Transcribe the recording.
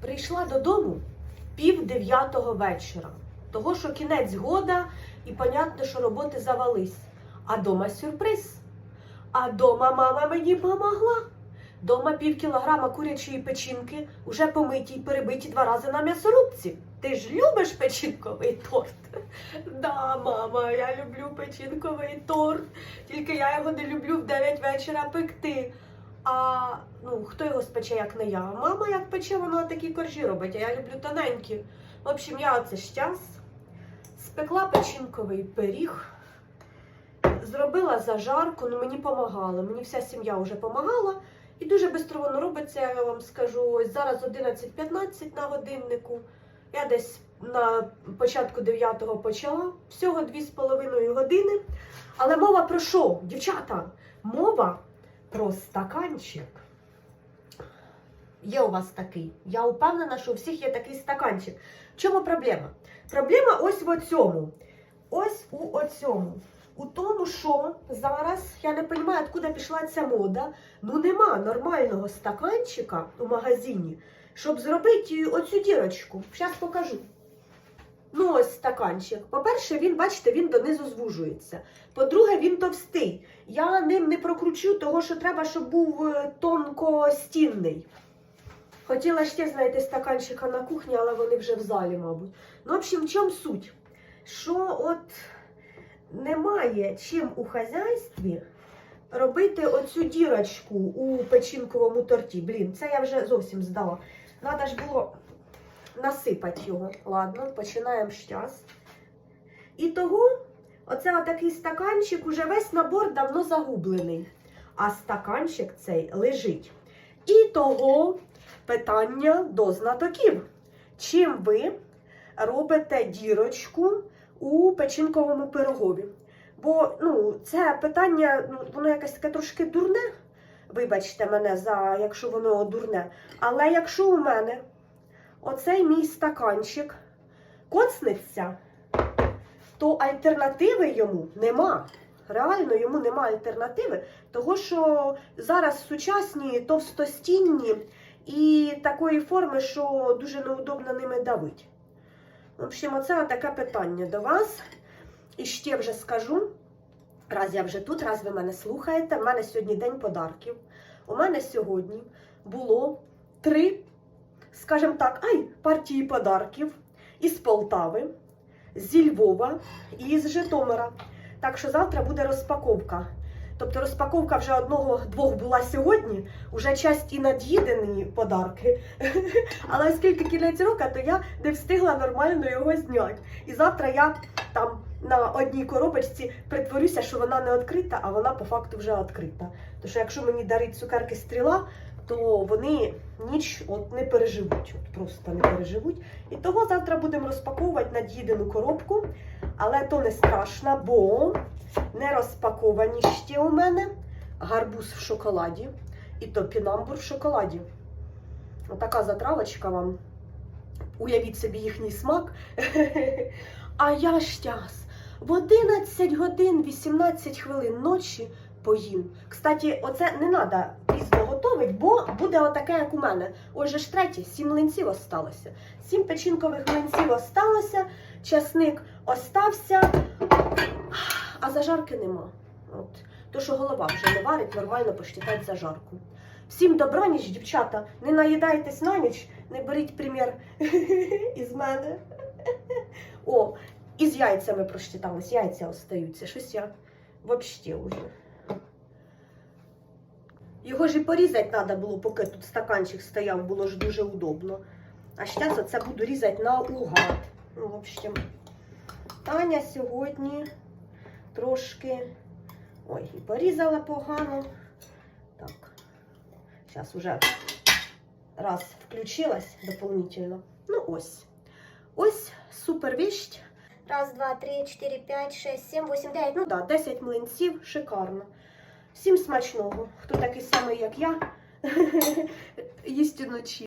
Прийшла додому пів дев'ятого вечора. Того, що кінець года, і понятно, що роботи завались. А дома сюрприз. А дома мама мені помогла. Дома пів кілограма курячої печінки, уже помиті й перебиті два рази на м'ясорубці. Ти ж любиш печінковий торт? Да, мама, я люблю печінковий торт. Тільки я його не люблю в 9 вечора пекти. А ну, хто його спече, як не я? Мама як пече, вона такі коржі робить, а я люблю тоненькі. В общем, я оце щас спекла печінковий пиріг, зробила зажарку, ну мені помагали. Мені вся сім'я вже помагала. І дуже швидко воно робиться, я вам скажу. Ось зараз 11.15 на годиннику. Я десь на початку 9-го почала. Всього 2,5 години. Але мова про що? Дівчата, мова про стаканчик. Є у вас такий. Я впевнена, що у всіх є такий стаканчик. В чому проблема? Проблема ось в оцьому. Ось у оцьому. У тому, що зараз я не розумію, откуда пішла ця мода. Ну нема нормального стаканчика у магазині, щоб зробити оцю дірочку. Зараз покажу. Ну, ось стаканчик. По-перше, він, бачите, він донизу звужується. По-друге, він товстий. Я ним не прокручу, того що треба, щоб був е, тонкостінний. Хотіла ще знайти стаканчика на кухні, але вони вже в залі, мабуть. Ну, в общем, в чому суть? Що от немає чим у хазяйстві робити оцю дірочку у печінковому торті. Блін, це я вже зовсім здала. Надо ж було насипати його. Ладно, починаємо щас. І того, оце отакий стаканчик, уже весь набор давно загублений. А стаканчик цей лежить. І того питання до знатоків. Чим ви робите дірочку у печінковому пирогові? Бо ну, це питання, ну, воно якесь таке трошки дурне. Вибачте мене, за якщо воно дурне. Але якщо у мене оцей мій стаканчик коцнеться, то альтернативи йому нема. Реально йому нема альтернативи, того що зараз сучасні товстостінні і такої форми, що дуже неудобно ними давить. В общем, оце таке питання до вас. І ще вже скажу, раз я вже тут, раз ви мене слухаєте, в мене сьогодні день подарків. У мене сьогодні було три, скажімо так, ай, партії подарків із Полтави, зі Львова і з Житомира. Так що завтра буде розпаковка. Тобто розпаковка вже одного-двох була сьогодні, вже часть і над'їдені подарки. Але оскільки кінець року, то я не встигла нормально його зняти. І завтра я там на одній коробочці притворюся, що вона не відкрита, а вона по факту вже відкрита. Тому що якщо мені дарить цукерки стріла, то вони ніч от не переживуть, от просто не переживуть. І того завтра будемо розпаковувати над'їдену коробку, але то не страшно, бо не розпаковані ще у мене гарбуз в шоколаді і топінамбур в шоколаді. Отака затравочка вам. Уявіть собі їхній смак. А я щас в 11 годин 18 хвилин ночі поїм. Кстати, оце не треба пізно готувати, бо буде отаке, як у мене. Ось же ж третє, сім млинців осталося. Сім печінкових млинців осталося, часник остався, а зажарки нема. От. То, що голова вже не варить, нормально посчитати зажарку. Всім добраніч, дівчата, не наїдайтесь на ніч, не беріть примір із мене. О, і з яйцями просчитались, яйця остаються. Щось я взагалі вже. Його ж і порізати треба було, поки тут стаканчик стояв, було ж дуже удобно. А зараз оце буду різати на угад. Ну, в общем, Таня сьогодні трошки. Ой, і порізала погано. Так. Зараз уже раз включилась дополнительно. Ну ось. Ось супер віщ. Раз, два, три, четыре, пять, шесть, семь, восемь, девять. Ну так, да, 10 млинців, шикарно. Всім смачного. Хто такий самий, як я, їсть уночі.